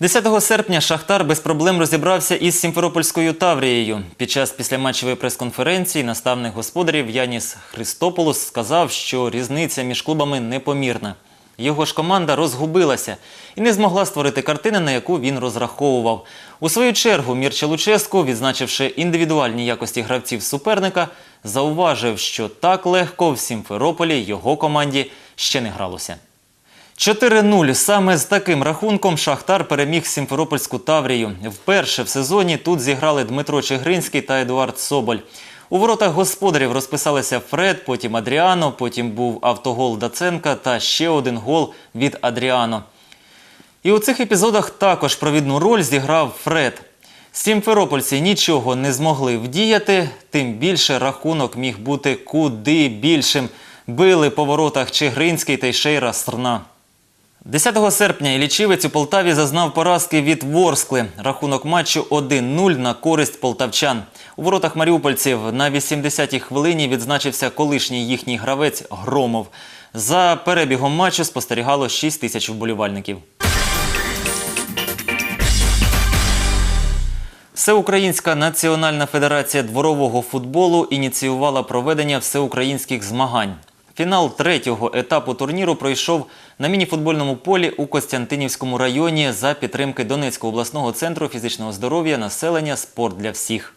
10 серпня Шахтар без проблем розібрався із Сімферопольською Таврією. Під час післяматчевої прес-конференції наставник господарів Яніс Христополос сказав, що різниця між клубами непомірна. Його ж команда розгубилася і не змогла створити картини, на яку він розраховував. У свою чергу Мірча Луческу, відзначивши індивідуальні якості гравців суперника, зауважив, що так легко в Сімферополі його команді ще не гралося. 4-0. Саме з таким рахунком Шахтар переміг Сімферопольську Таврію. Вперше в сезоні тут зіграли Дмитро Чигринський та Едуард Соболь. У воротах господарів розписалися Фред, потім Адріано, потім був автогол Даценка та ще один гол від Адріано. І у цих епізодах також провідну роль зіграв Фред. Сімферопольці нічого не змогли вдіяти, тим більше рахунок міг бути куди більшим. Били по воротах Чигринський та Шейра Срна. 10 серпня Ілічівець у Полтаві зазнав поразки від Ворскли. Рахунок матчу 1-0 на користь полтавчан. У воротах маріупольців на 80-й хвилині відзначився колишній їхній гравець Громов. За перебігом матчу спостерігало 6 тисяч вболівальників. Всеукраїнська національна федерація дворового футболу ініціювала проведення всеукраїнських змагань. Фінал третього етапу турніру пройшов на мініфутбольному полі у Костянтинівському районі за підтримки Донецького обласного центру фізичного здоров'я населення Спорт для всіх.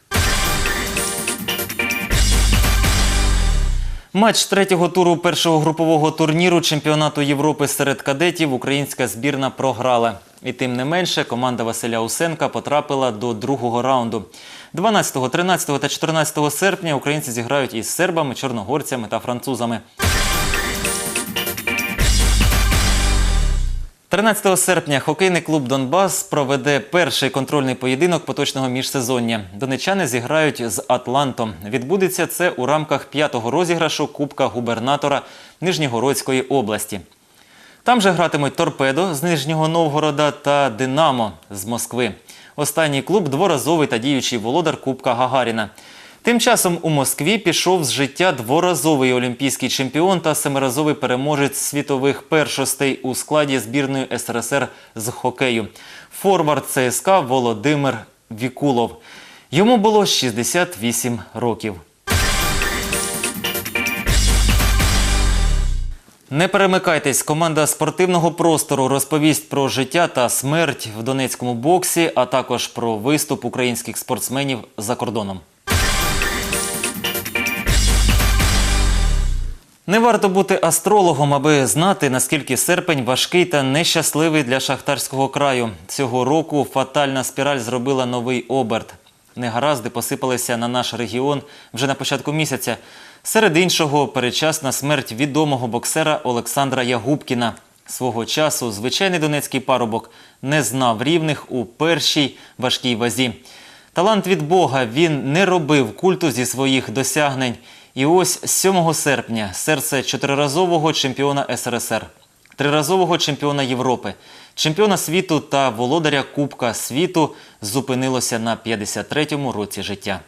Матч третього туру першого групового турніру чемпіонату Європи серед кадетів українська збірна програла. І тим не менше команда Василя Усенка потрапила до другого раунду. 12, 13 та 14 серпня українці зіграють із сербами, чорногорцями та французами. 13 серпня хокейний клуб Донбас проведе перший контрольний поєдинок поточного міжсезоння. Донечани зіграють з Атлантом. Відбудеться це у рамках п'ятого розіграшу Кубка губернатора Нижньогородської області. Там же гратимуть Торпедо з Нижнього Новгорода та Динамо з Москви. Останній клуб дворазовий та діючий володар Кубка Гагаріна. Тим часом у Москві пішов з життя дворазовий олімпійський чемпіон та семиразовий переможець світових першостей у складі збірної СРСР з хокею. Форвард ЦСКА Володимир Вікулов. Йому було 68 років. Не перемикайтесь, команда спортивного простору розповість про життя та смерть в донецькому боксі, а також про виступ українських спортсменів за кордоном. Не варто бути астрологом, аби знати, наскільки серпень важкий та нещасливий для шахтарського краю. Цього року фатальна спіраль зробила новий оберт. Негаразди посипалися на наш регіон вже на початку місяця. Серед іншого, передчасна смерть відомого боксера Олександра Ягубкіна. Свого часу звичайний донецький парубок не знав рівних у першій важкій вазі. Талант від Бога він не робив культу зі своїх досягнень. І ось 7 серпня серце чотириразового чемпіона СРСР, триразового чемпіона Європи, чемпіона світу та володаря Кубка світу зупинилося на 53-му році життя.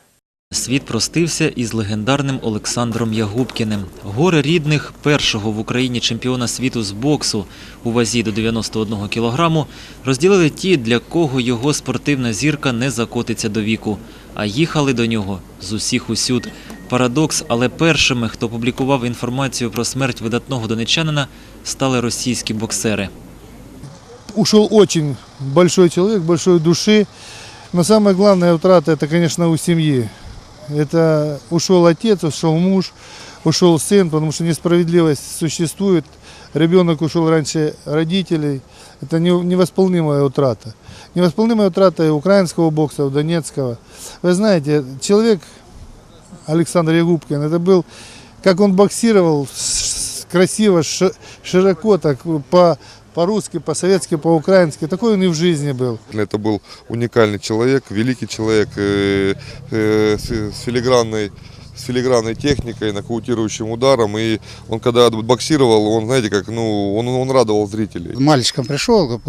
Світ простився із легендарним Олександром Ягубкіним. Горе рідних першого в Україні чемпіона світу з боксу у вазі до 91 кілограму розділили ті, для кого його спортивна зірка не закотиться до віку, а їхали до нього з усіх усюд. Парадокс, але першими, хто публікував інформацію про смерть видатного донечанина, стали російські боксери. ушел очень большой человек, большой души. Но самая главная утрата, это, у семьи. Это ушел отец, ушел муж, ушел сын, потому что несправедливость существует. Ребенок ушел раньше родителей. Это не- невосполнимая утрата. Невосполнимая утрата и украинского бокса, и донецкого. Вы знаете, человек Александр Ягубкин, это был, как он боксировал, красиво, широко, так по, по-русски, по-советски, по-украински. Такой он и в жизни был. Это был уникальный человек, великий человек э, э, с, с филигранной с филигранной техникой, нокаутирующим ударом. И он когда боксировал, он, знаете, как, ну, он, он радовал зрителей. мальчиком пришел,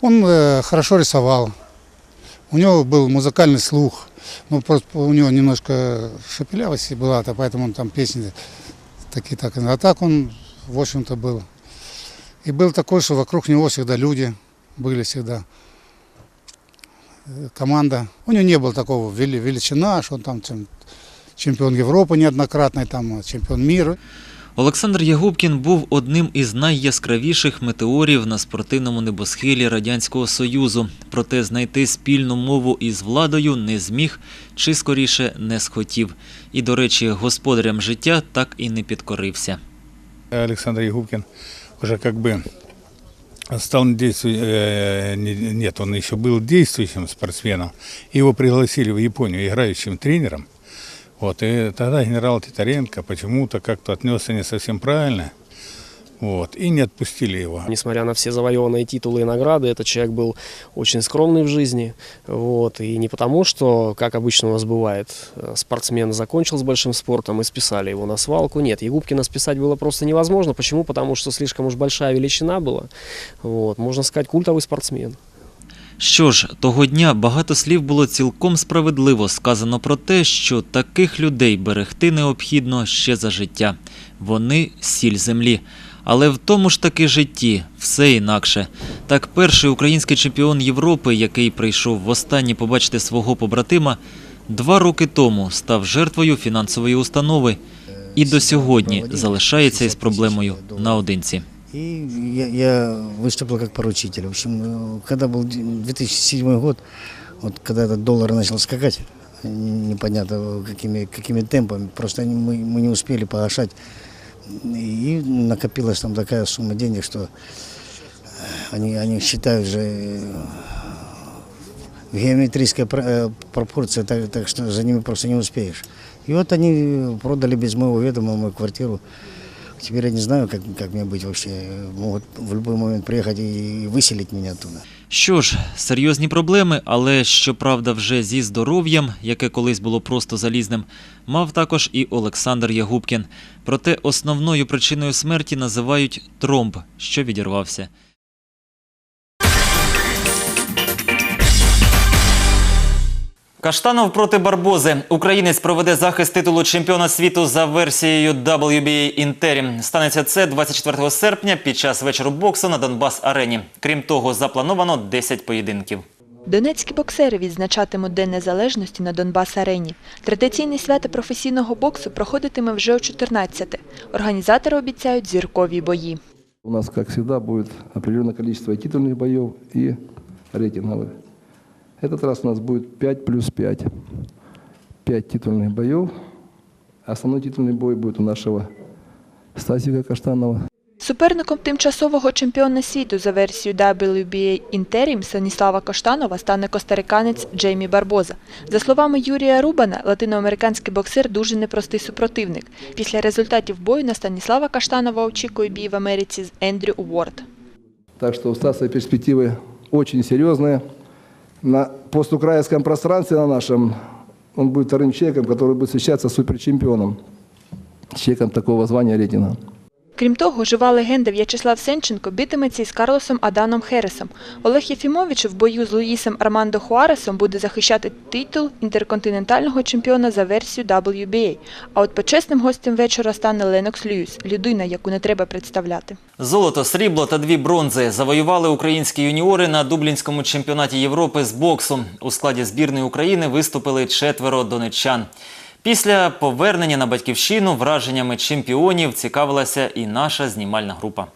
он э, хорошо рисовал. У него был музыкальный слух. Ну, просто у него немножко шепелявость была, то поэтому он там песни такие так. А так он, в общем-то, был. И был такой, что вокруг него всегда люди были всегда. э, команда. У него не было такого вели- величина, что он там чем- чемпион Европы неоднократный, там чемпион мира. Олександр Ягубкін був одним із найяскравіших метеорів на спортивному небосхилі Радянського Союзу. Проте знайти спільну мову із владою не зміг чи скоріше не схотів. І, до речі, господарям життя так і не підкорився. Александр Егубкин уже как бы стал действуй- э, не- нет, он еще был действующим спортсменом. Его пригласили в Японию играющим тренером. Вот, и тогда генерал Титаренко почему-то как-то отнесся не совсем правильно. Вот, и не отпустили его. Несмотря на все завоеванные титулы и награды, этот человек был очень скромный в жизни. Вот, и не потому, что, как обычно у нас бывает, э, спортсмен закончил с большим спортом и списали его на свалку. Нет, Егубкина списать было просто невозможно. Почему? Потому что слишком уж большая величина была. Вот, можно сказать, культовый спортсмен. Що ж, того дня багато слів було цілком справедливо сказано про те, що таких людей берегти необхідно ще за життя. Вони сіль землі. Але в тому ж таки житті все інакше. Так, перший український чемпіон Європи, який прийшов востаннє побачити свого побратима, два роки тому став жертвою фінансової установи і до сьогодні залишається із проблемою наодинці. И я, я выступил как поручитель. В общем, э, когда был д- 2007 год, вот когда этот доллар начал скакать, э, непонятно какими, какими темпами, просто не- мы, мы не успели погашать. И накопилась там такая сумма денег, что э, они, они считают же э, в геометрической пр- э, пропорции, так, так что за ними просто не успеешь. И вот они продали без моего ведома мою квартиру. Теперь я не знаю, как, как мне быть вообще. Могут в любой момент приехать и выселить меня оттуда. Що ж, серйозні проблеми, але щоправда, вже зі здоров'ям, яке колись було просто залізним, мав також і Олександр Ягубкін. Проте основною причиною смерті називають тромб, що відірвався. Каштанов проти Барбози. Українець проведе захист титулу чемпіона світу за версією WBA Interim. Станеться це 24 серпня під час вечору боксу на Донбас Арені. Крім того, заплановано 10 поєдинків. Донецькі боксери відзначатимуть День Незалежності на Донбас-арені. Традиційне свято професійного боксу проходитиме вже о 14-те. Організатори обіцяють зіркові бої. У нас, как всегда, будет определенное количество и титульных боев и рейтинговых. Этот раз у нас будет 5 плюс 5. 5 титульных боев. Основной титульный бой будет у нашего Стасика Каштанова. Суперником тимчасового чемпіона світу за версією WBA Interim Станіслава Коштанова стане костариканець Джеймі Барбоза. За словами Юрія Рубана, латиноамериканський боксер дуже непростий супротивник. Після результатів бою на Станіслава Каштанова очікує бій в Америці з Ендрю Уорд. Так что у Стаса перспективы очень серьезные. На постукраинском пространстве на нашем он будет вторым человеком, который будет встречаться с суперчемпионом. Человеком такого звания рейтинга. Крім того, жива легенда В'ячеслав Сенченко битиметься із Карлосом Аданом Хересом. Олег Єфімович в бою з Луїсом Армандо Хуаресом буде захищати титул інтерконтинентального чемпіона за версією WBA. А от почесним гостем вечора стане Ленокс Льюіс, людина, яку не треба представляти. Золото, срібло та дві бронзи завоювали українські юніори на Дублінському чемпіонаті Європи з боксу. У складі збірної України виступили четверо донеччан. Після повернення на батьківщину враженнями чемпіонів цікавилася і наша знімальна група.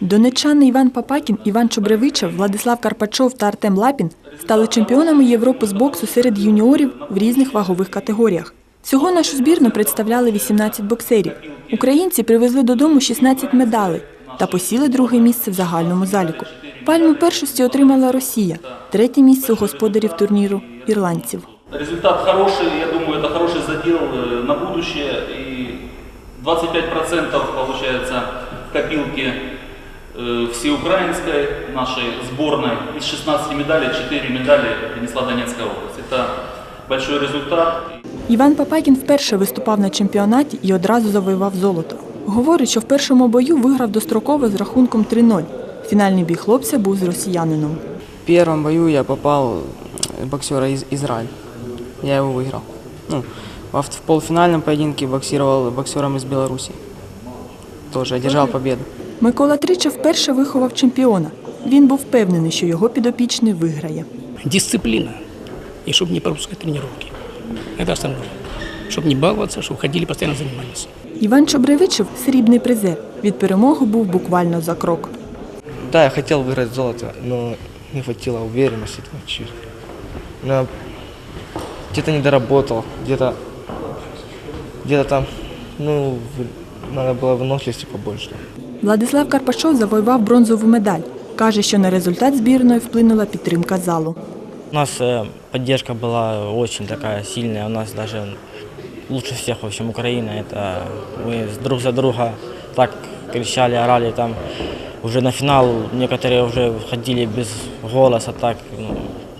Донеччани Іван Папакін, Іван Чубревичев, Владислав Карпачов та Артем Лапін стали чемпіонами Європи з боксу серед юніорів в різних вагових категоріях. Всього нашу збірну представляли 18 боксерів. Українці привезли додому 16 медалей та посіли друге місце в загальному заліку. Пальму першості отримала Росія, третє місце у господарів турніру ірландців. Результат хороший, я думаю, это хороший задел э, на будущее. И 25% получается в копилке э, всеукраинской нашей сборной. Из 16 медалей 4 медали принесла Донецкая область. Это большой результат. Іван Папакін вперше виступав на чемпіонаті і одразу завоював золото. Говорить, що в першому бою виграв достроково з рахунком 3-0. Фінальний бій хлопця був з росіянином. В первом бою я попал в боксера из Израиль. Я его выиграл. Ну, во в полуфинальном поединке боксировал боксером из Беларуси. Тоже одержал победу. Микола Трича вперше виховав чемпіона. Він був впевнений, що його підопічний виграє. Дисциплина. и чтобы не пропускать тренировки. Это основное. Чтобы не баловаться, чтобы ходили, постоянно занимались. Іван Чобревичев – срібний призер. Від перемоги був буквально за крок. Да, я хотел выиграть золото, но не хватило уверенности там чуть. Но где-то не доработал, где-то где-то там, ну, в- надо было выносливости побольше. Владислав Карпачов завоював бронзову медаль. Каже, що на результат збірної вплинула підтримка залу. У нас э, поддержка была очень такая сильная, у нас даже лучше всех, в общем, Украина. Это мы друг за друга так кричали, орали там. Уже на финал некоторые уже ходили без голоса, так ну,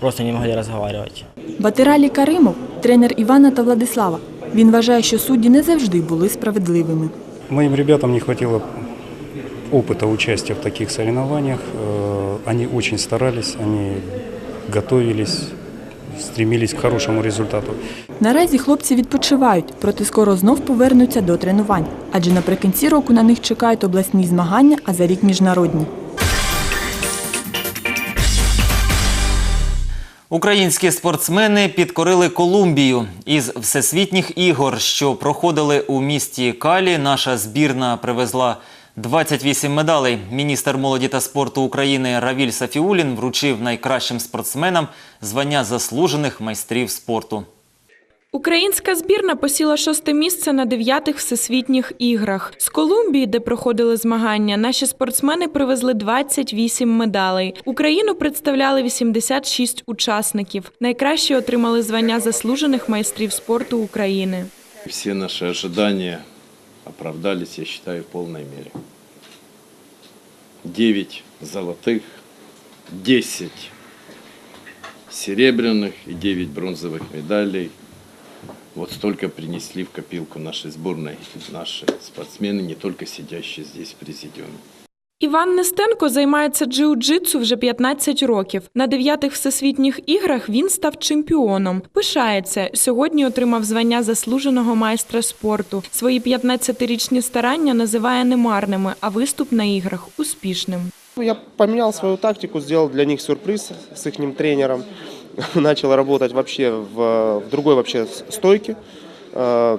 просто не могли разговаривать. Батиралі Каримов – тренер Івана та Владислава. Він вважає, що судді не завжди були справедливими. Моим ребятам не хватило опыта участия в таких соревнованиях. Э, Они очень старались, они готовились, стремились к хорошему результату. Наразі хлопці відпочивають, проте скоро знов повернуться до тренувань. Адже наприкінці року на них чекають обласні змагання, а за рік міжнародні. Українські спортсмени підкорили Колумбію. Із всесвітніх ігор, що проходили у місті Калі, наша збірна привезла 28 медалей. Міністр молоді та спорту України Равіль Сафіулін вручив найкращим спортсменам звання заслужених майстрів спорту. Українська збірна посіла шосте місце на дев'ятих всесвітніх іграх. З Колумбії, де проходили змагання, наші спортсмени привезли 28 медалей. Україну представляли 86 учасників. Найкращі отримали звання заслужених майстрів спорту України. Все наши ожидания оправдались, я считаю, в полной мере. Девять золотых, десять серебряных и девять бронзовых медалей. Вот столько принесли в копилку нашей сборной наши спортсмены, не только сидящие здесь в президиуме. Іван Нестенко займається джиу-джитсу вже 15 років. На дев'ятих всесвітніх іграх він став чемпіоном. Пишається, сьогодні отримав звання заслуженого майстра спорту. Свої 15-річні старання називає немарними, а виступ на іграх успішним. Я поменял свою тактику, сделал для них сюрприз с их тренером. Начал работать вообще в, в другой вообще стойке. э,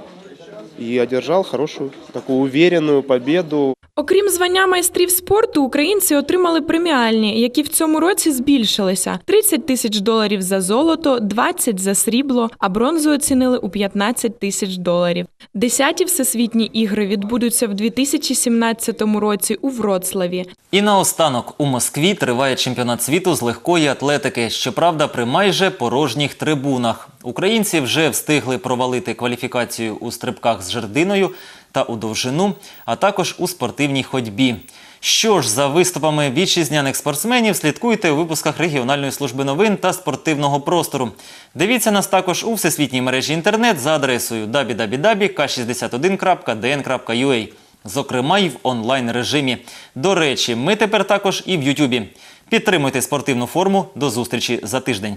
И одержал хорошую, такую уверенную победу. Окрім звання майстрів спорту, українці отримали преміальні, які в цьому році збільшилися: 30 тисяч доларів за золото, 20 за срібло, а бронзу оцінили у 15 тисяч доларів. Десяті всесвітні ігри відбудуться в 2017 році у Вроцлаві. І наостанок у Москві триває чемпіонат світу з легкої атлетики. Щоправда, при майже порожніх трибунах. Українці вже встигли провалити кваліфікацію у стрибках з жердиною та у довжину, а також у спортивній ходьбі. Що ж за виступами вітчизняних спортсменів слідкуйте у випусках регіональної служби новин та спортивного простору. Дивіться нас також у всесвітній мережі інтернет за адресою www.k61.dn.ua, зокрема й в онлайн режимі. До речі, ми тепер також і в Ютубі. Підтримуйте спортивну форму. До зустрічі за тиждень.